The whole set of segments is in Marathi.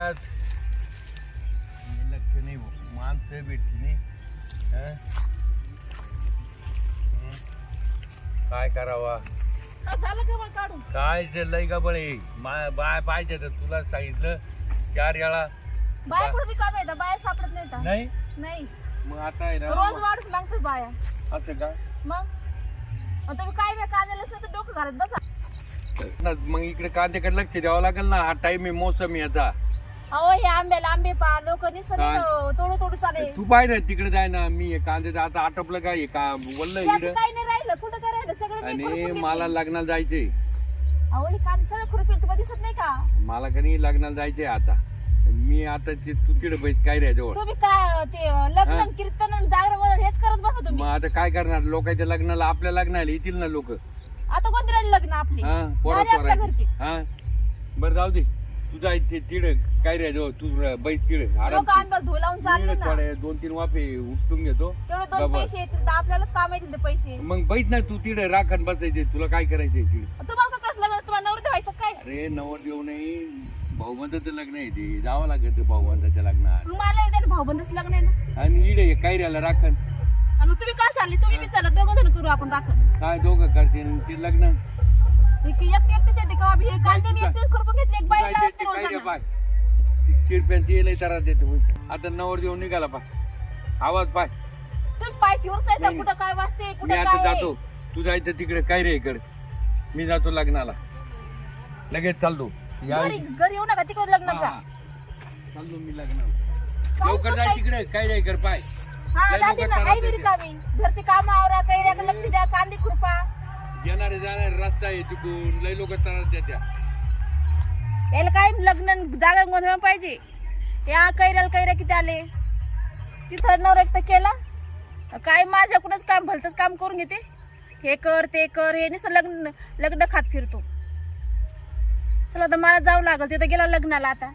आज लक्ष नाही भाऊ. माणसं भेटली नाही? काय करावा काय लय का बळे बाय पाहिजे तर तुला सांगितलं चार वेळा बाया कुठे रिकाम्या आहेत बाया सापडत नाही नाही? नाही. मग आता आहे रोज वाढून मागतो बाया. असं का? मग? तुम्ही काय नाही कांद्याला असलं तर डोकं घालत बसा. ना, मग इकडे कांद्याकडे लक्ष द्यावं लागेल ना हा टाइम आहे मोसम याचा अहो हे आंब्याला आंबे पा लोक? तोडू तोडू चाले तू पाय ना तिकडे जाय ना मी हे कांद्याचं आता आटपलं काय? हे का बोललं त्यात इकडं. काही नाही राहिलं कुठं काय राहिलं? सगळं मी आणि खुरपून मला घेतली. लग्नाला अहो हे कांदे सगळं तुम्हाला दिसत नाही का? मला का नाही लग्नाला जायचंय आता? मी आता ते तू तिकडे बैस काय रे जवळ तुम्ही काय ते लग्न हा? कीर्तन आणि जागरण वगैरे हेच करत बसा मग तुम्ही आता काय करणार? लोकांच्या लग्नाला आपल्या लग्नाला येतील ना लोक. आता कोणती राहिली लग्न आपली? हा? पोरा घरची. हा? बरं जाऊ दे. तू जाय ते तिड काय रे जवळ तू बैस तिड लोक चालले ना. थोडे दोन तीन वाफे उठून घेतो. तेवढे दोन डबल. पैसे येतील तर आपल्यालाच काम येतील ते पैसे. मग बैस ना तू तिड राखण बसायचे. तुला काय करायचंय तिड तुम्हाला का कसं लग्न तुम्हाला नवरदेव व्हायचं काय? अरे नवर देऊ नाही भाऊबंदाचं लग्न आहे ते. जावं लागत भाऊबंदाच्या लग्नात. मग मला येते ना भाऊबंदच लग्न आहे ना. आणि इडे काय राहिला राखण. आणि मग तुम्ही काय चालले? तुम्ही बी चला दोघं जण करू आपण राखण. काय दोघं करते ते लग्न. आता नवर देऊन निघाला पाय आवाज पाय कुठं काय वाजते मी आता जातो। तू जायचं तिकडे काय रे इकडे? मी जातो लग्नाला। लगेच चालतो या घरी येऊ नका तिकडे लग्न जा. हा. चाललो मी लग्नाला. लवकर जाय तिकडे काय रे कर पाय. हा घरचे काम आवरा कैऱ्याकडे लक्ष द्या कांदे खुरपा. येणारे जाणारे रस्ता आहे तिकडून. लय लोक त्रास देत्या. याला काय लग्न जागरण गोंधळ पाहिजे. या कैऱ्याला कैऱ्या किती आले? तिथं नवरा एक तर केला. काय माझ्याकडूनच काम भलतंच काम करून घेते. हे कर ते कर हे नुसतं लग्न लग्न खात फिरतो. चला तर मला जावं लागल तिथं गेला लग्नाला आता.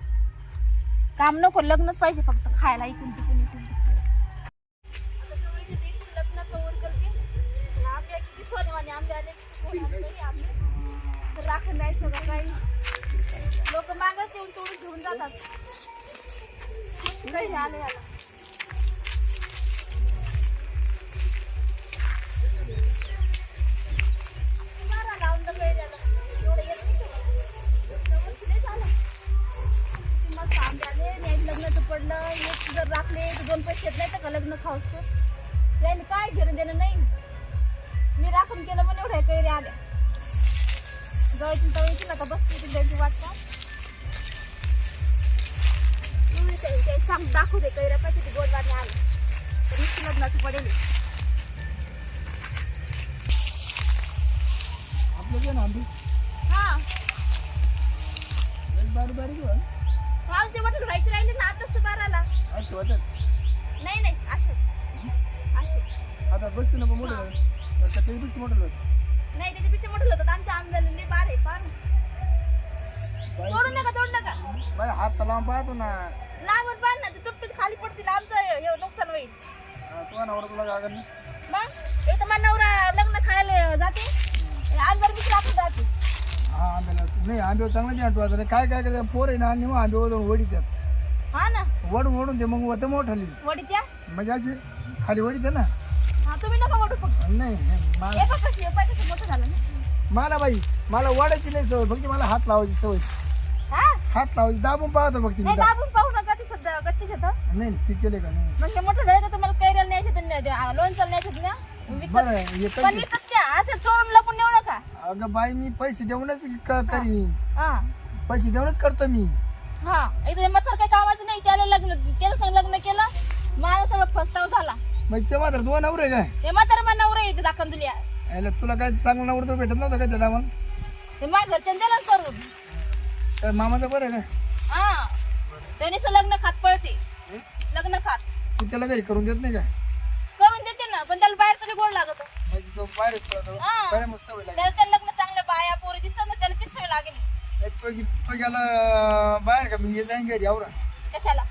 काम नको लग्नच पाहिजे फक्त खायला इकून तिकून सोनेवाने आंबे आले. राखण काही लोक मागच येऊन तोडून घेऊन जातात. काही आले आता. तर लग्नाचं पडलं एक जर राखले तर दोन पैसे येत नाही तर का लग्न खाऊस तर काय घेणं देणं नाही? मी राखून केलं म्हणून एवढ्या कैऱ्या आल्या. जवळची तवळची आता बसते ती द्यायची वाटतं सांग दाखवू दे कैऱ्या पाहिजे ती गोड वाटणे आलं तर लग्नाची पडेल. आपलं जे ना हा. बारीक बारीक. हा ते म्हटलं राहायची राहिली ना आताच तर बाराला. अशी वाटत. नाही नाही असे असे आता बसते ना मोठं झालं. तर त्या पेटीपेक्षा मोठं झालं. नाही त्याच्यापेक्षा मोठं होतं आमच्या आंब्याला बार आहे पार तोडू नका तोडू नका. बाई हात तर लावून पाहतो ना लांबच बांध ना ते तुटतील खाली पडतील आमचं हे हे नुकसान होईल. हा, तुझा नवरा तुला? मग माझा नवरा लग्न खायला जाते. बी राखून जाते हा आंब्याला नाही आंब्यावर चांगलं नाही आता काय काय करायचं पोर आहे ना. निम आंब्यावर जाऊन वडी त्यात हा ना वडून वडून ते मग वत मोठाली. वडीत या म्हणजे अशी खाली वडीत ना. नाही मला हे बघ कशी पाय कसं मोठं झालं ना. मला बाई मला वाढायची नाही सवय फक्त मला हात लावायची सवय. हा? हात लावायची दाबून पाहतो फक्त मी नाही दाबून पाहू नका ती सध्या कच्ची शेत. नाही ते केले का नाही? म्हणजे मोठं झालं का तुम्हाला कैऱ्याला न्यायचे तर लोणचं न्यायचे ना? विकत बरं हे पण कधी विकत घ्या असं चोरून लपून नेऊ नका. अगं बाई मी पैसे देऊनच क- करीन. हा. पैसे देऊनच करतो मी. हा. इथे म्हातार काही कामाचं नाही त्याला लग्न त्याला संग लग्न केलं माझा सगळं फस्ताव झाला. मग ते मात्र दोन नवरे काय? हे म्हातार माझा नवरा येते दाखवून तुला याला तुला काय चांगला नवरा तर भेटत नव्हता काय त्या टायमाला? हे माझ्या घरच्यानं दिला करून. तर मामाचं बरं आहे का हा. त्याने लग्न खात पळते. लग्न खात. तू त्याला घरी करून देत नाही का करून देते ना पण त्याला बाहेरचं काही गोड लागत म्हणजे तो हा. बाहेर मस्त सवय लागली. त्याला त्या लग्न चांगल्या बाया पोरी दिसतात ना त्याला तीच सवय लागेल. एक तो तो गेला बाहेर का? मी हे जाईन घरी आवरा. कशाला?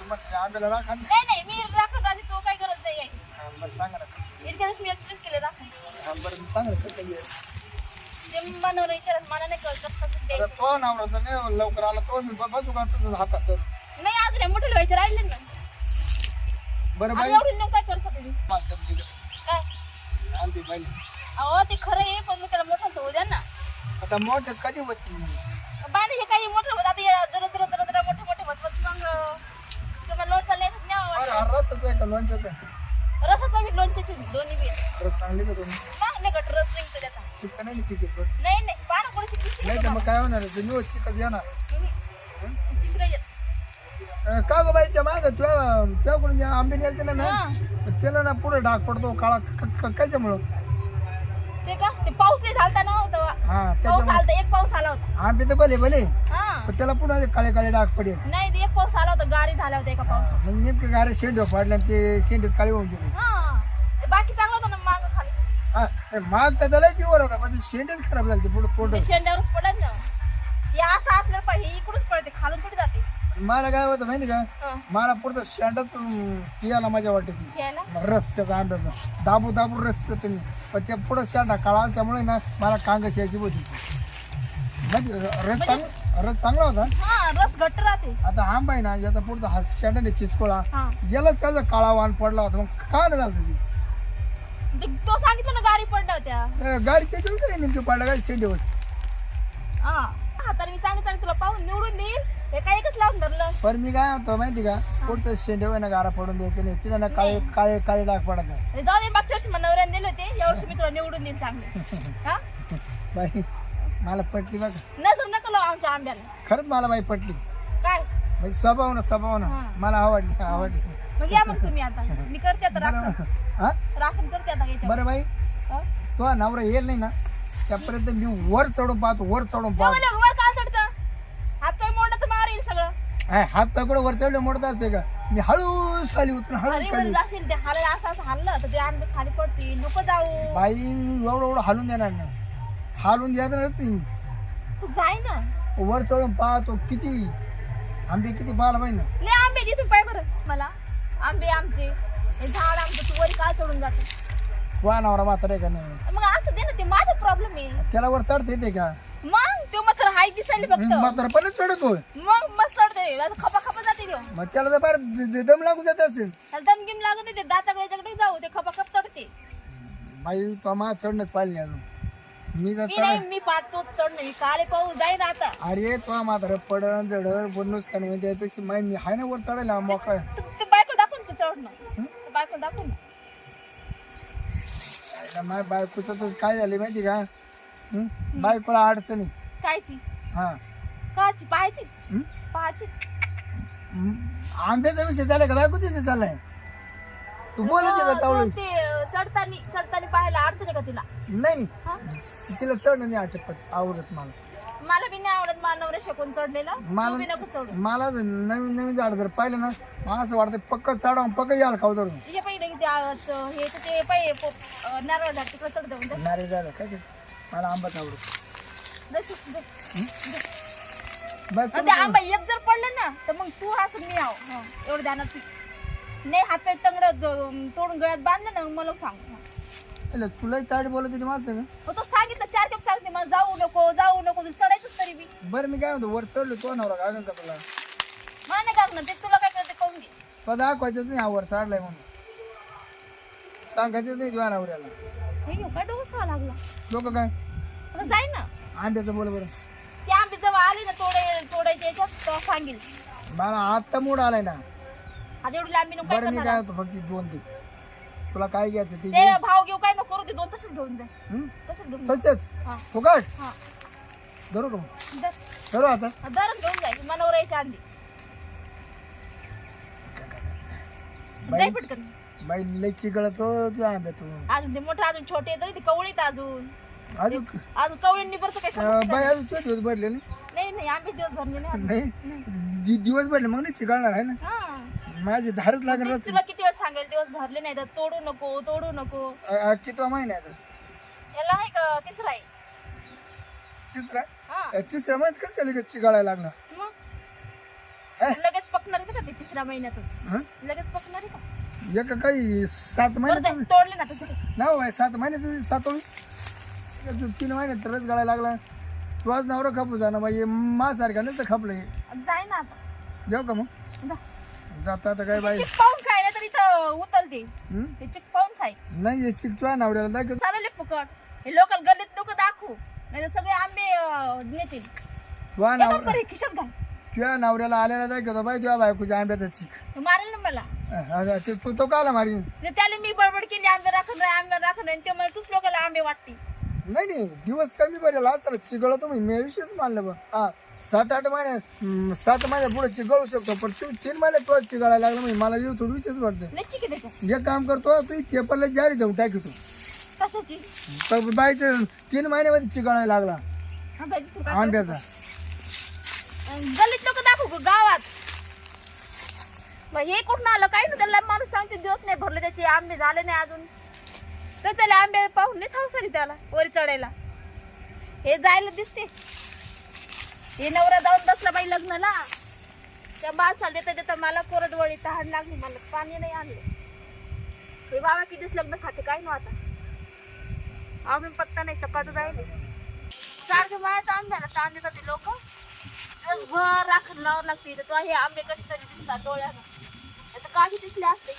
तुम्हाला आंब्याला राखा ना. नाही नाही मी राखत आधी बरं सांगा ना इतक्या दिवस मी एकटीच केले राखून हा, बरं सांगा ना कसं काय आहे. ते बनवलं मला नाही कळत कसं कसं आता द्यायचं तो नवरा जर नाही लवकर आला तो मी बसू का तसंच हातात धरून. नाही अजून मोठे व्हायचे राहिले ना बरं आणि बाई एवढी नेमकं काय करता तुम्ही तर दिलं. काय आणते बाई अहो ते खरं आहे पण मी त्याला मोठं होऊ द्या ना आता मोठे कधी होती बाण हे काही मोठं होत आता हे जरा जरा जरा जरा मोठे मोठे होत मग आहे का लोणचं आहे रसाचा बी लोणच्याची बी, दोन्ही बी रस चांगली का तुम्ही? मग नाही गट रस निघतो त्याचा शिकता नाही तिकीट पण. नाही नाही बाण कोणाची नाही तर मग काय होणार आहे? तुम्ही शिकत येणार तिकडे येत अं, का गं बाई त्या माग तुझ्या तुझ्याकडून जे आंबे नेलते ना. मॅम त्याला ना पुढे डाग पडतो काळा क- क- कशामुळं? ते का? ते पाऊस नाही झालता ना होता हा पाऊस त्याच्यामुळे आलता एक पाऊस आला होता. आंबे तर भले भले. पण त्याला पुन्हा ते काळे काळे डाग पडेल. नाही ते एक पाऊस आला होता गारी झाल्या होत्या एका पावसात. मग नेमके गारे शेंड पडले आणि ते शेंडच काळे होऊन गेले. हा ते बाकी चांगलं होतं ना माग खाली. हा ते माग तर त्याला प्युअर होता पण ते शेंडच खराब झाले ते पुढे पोट ते शेंड्यावरच पडत ना. हे असं असलं पाहिजे इकडूनच पडते खालून थोडी जाते. मला काय होतं माहिती का? हा. मला पुढचं शेंडात अं, पियाला मजा वाटते ती घ्यायला रस त्याचा आंब्याचा दाबू दाबू रस पितो मी. पण ते पुढं शेंडा काळा असल्यामुळे ना मला कांगस यायची होती. म्हणजे रस चांगला रस चांगला होता? हा रस घट्ट राहते. आता आंबा आहे ना याचा पुढचा हा शेंडाने चिचकोळा हा. यालाच त्याचा काळा वाण पडला होता मग का नाही झालं ती? ते- तो सांगितलं ना गारी पडल्या होत्या. अं, गाडी त्याच्यावर काय नेमकी पडला काय शेंडेवर? हा हाताने मी चांगली चांगली तुला पाहून निवडून देईल हे काय एकच लावून धरलं? पण मी काय होतो माहिती का? पुढचं शेंडेवर ना गारा पडून द्यायचं नाही. तिला ना काळे काळे काळे डाग पडत नाही. हे जाऊ दे मागच्या वर्षी मला नवऱ्याने दिले होते. या वर्षी मी तुला निवडून देईल चांगले. हा? बाई. मला पटली बघ. नजर नका लावू आमच्या आंब्याला. खरंच मला बाई पटली. काय? म्हणजे स्वभाव ना स्वभाव ना. हा. मला आवडली आवडली. मग या मग तुम्ही आता. मी करते आता राखण. हा? राखण करते आता याच्यावर. बरं बाई. हा? तो नवरा येईल नाही ना. त्यापर्यंत मी वर चढून पाहतो वर चढून पाहतो. वर काल चढतं? हात पाय मोडलं तर मार येईल सगळं हात पकड वर चढले मोडत असते का? मी हळूच खाली उतरून हळूच खाली जाशील ते हाल असं असं हल्लं तर ते आंबे खाली पडतील. नको जाऊ. बाई मी एवढं एवढं हालून देणार ना हालून द्यायचं नाही मी. तू. जाय ना. वर चढून पाहतो किती. आंबे किती पाहायला पाहिजे? ना लय आंबे तिथून पाय बरं मला. आंबे आमचे. हे झाड आमचं तू वरी काल चढून जाते? वा नवरा म्हातारा आहे का नाही? मग असं दे ना ते माझा प्रॉब्लेम आहे. त्याला वर चढता येते का? मग तो मात्र हाय दिसायला फक्त. म्हातारा पण चढतोय मग चढते असं खपा खपा जाते तो. मग त्याला तर द- द- दम लागून जात असतील त्याला दमगिम लागत नाही ते दाताकडे जाऊ ते खपा खप चढते. बाई तो मा चढणंच पाहिजे नाही अजून. मी जर मी चढ नाही मी पाहतो चढणं मी काळे पाहून जाईन आता. अरे तो म्हातारा पडण जडण बनूस का नाही त्यापेक्षा माहिती मी हाय ना वर चढायला मोका तू ते बायको दाखवून ते चढणं ते बायको दाखवून. ना. माझ्या बायकोचं तर काय झालं माहिती का? हं? बायकोला अडचणी कायची? हा. काची पाहायची? हं? पाहायची? आंब्याचा विषय झाला का? बायकोचा विषय चाललाय तू बोलायचे का चावलं? ते चढतानी चढतानी पाहायला अडचण आहे का तिला? नाही हा? तिला चढणं नाही आटत आवडत मला. मला बी नाही आवडत मानवरे शकून चढलेला. मला- तू बी नको चढू. मला जर नवीन नवीन झाड जर पाहिलं ना मला असं वाटतं पक्क चढावून पक्क यायला खाऊ धरून. हे पहिले किती आवडत हे तर ते पो- नारळ झाड तिकडे चढ देऊन नारे झालं काय ते? मला आंबाच आवडत. बघ ते आंबा एक जर पडलं ना तर मग तू असं मी आव हं, एवढं ध्यानात ठेव. नाही हात पाय तंगड तोडून गळ्यात बांधलं ना मग मला सांग. अरे, तुलाही ताडी बोलत होती माझं. का मग तो सांगितलं चार कप सांगते मला जाऊ नको जाऊ नको तुला चढायचं तरी बी. बरं मी काय म्हणतो वर चढलो तो नवरा काय का तुला? मला नाही करणार ते तुला काय करते करून घे. तो दाखवायचंच नाही हा वर चढलाय म्हणून. सांगायचंच नाही तुझ्या नवऱ्याला हे घेऊ काय डोकं खावा लागला? लोक काय? मला जाय ना. आंब्याचं बोल बरं. ते आंबे जेव्हा आले ना तोडे तोडायचे याच्यात तेव्हा सांगेल. मला आत्ता मूड आलाय ना. आता एवढी लांबी नको बरं मी करणार काय होतो फक्त दोन दे तुला काय घ्यायचं ते घे. ते भाव घेऊ काय नको करू ते दोन तसेच घेऊन जा. हं? तसेच घेऊन जा. तसेच? हा. फुकट? हा. धरू का दर धरू. आता. दरच घेऊन जाय मनावर यायच्या आंधी बाई. जाय पटकन. बाई लई चिकळत हो तुझ्या आंब्यातून. अजून ते मोठं अजून छोटे तरी ते कवळीत अजून. अजून अजून कवळींनी बरं काही अं, बाई अजून तुझे दिवस भरले नाही नाही नाही आंबे दिवस भरले नाही अजून. नाही? दि- दिवस भरले मग नाही चिकळणार आहे ना? हा. माझी धारच लागणार असेल तुला किती वेळ सांगेल दिवस भरले नाही तर तोडू नको तोडू नको. कितवा महिना आहे आता? याला आहे का तिसरा आहे? तिसरा? हा. अं, तिसऱ्या महिन्यात कसं काय लगेच चिकाळायला लागणार? मग? हे? लगेच पकणार आहे का ते तिसऱ्या महिन्यातच? हं? लगेच पकणार आहे का? एका काही सात बरं महिन्यात तोडले ना तसं ना बाई सात महिन्यात सात होईल तू तीन महिन्यात रस गाळायला लागला. तू आज नवरा खपू जा ना बाई मासारखा नाही तर खपलं जाय ना आता. जाऊ का मग? जा. जाता आता काय बाई? चिक पाहून खाय नाही तर इथं उतलते हं? हे चिक पाहून खाय. नाही याची तुझ्या नवऱ्याला दाखव. चालले फुकट. हे लोकल गल्लीत लोक दाखवू. नाही तर सगळे आंबे अं, नेतील तुझ्या हे नवरा बघ बरं, खिशात घाल. तुझ्या नवऱ्याला आलेला दाखवतो बाई तुझ्या बायकोच्या आंब्याचा चिक. हे मारेल ना मला. अं, ते तू तो काला मारी ते त्याला मी बडबड केली आंबे राखून नाही आंबे राखून नाही ते मला तुझ लोकांना आंबे वाटते नाही नाही दिवस कमी पडेल असताना चिगळ तुम्ही मी विषयच मानलं बा. हा. सात आठ महिने हं, सात महिन्या पुढे चिगळू शकतो पण तू तीन महिने तुला चिगळायला लागला म्हणजे मला येऊ थोडी विषयच वाटतं. नाही त्याच्यात जे काम करतो तू पेपरला जारी देऊन टाकतो कशाची? तर बाईचे तीन महिन्यामध्ये चिगळायला लागला. हा, तू काय आंब्याचा. अं, गल्लीत लोक दाखवू गं, गावात. मग हे कुठून आलं? काही ना त्याला माणूस सांगते दिवस नाही भरले त्याचे आंबे झाले नाही अजून. तर त्याला आंबे पाहून नाही सावसारी त्याला वरी चढायला. हे जायला दिसते. हे नवरा जाऊन बसला बाई लग्नाला. त्या माणसाला देता देता मला कोरडवळी तहान लागली मला पाणी नाही आणलं. हे बाबा कितीच लग्न खाते काय ना आता? आम्ही पत्ता नाही चपात जायला. सारखं माझ्याच झाला ताण देतात ते लोक. दिवसभर राखण लावावं लागते तर तो हे आंबे कसे तरी दिसतात डोळ्यानं. आता काशी दिसले असते.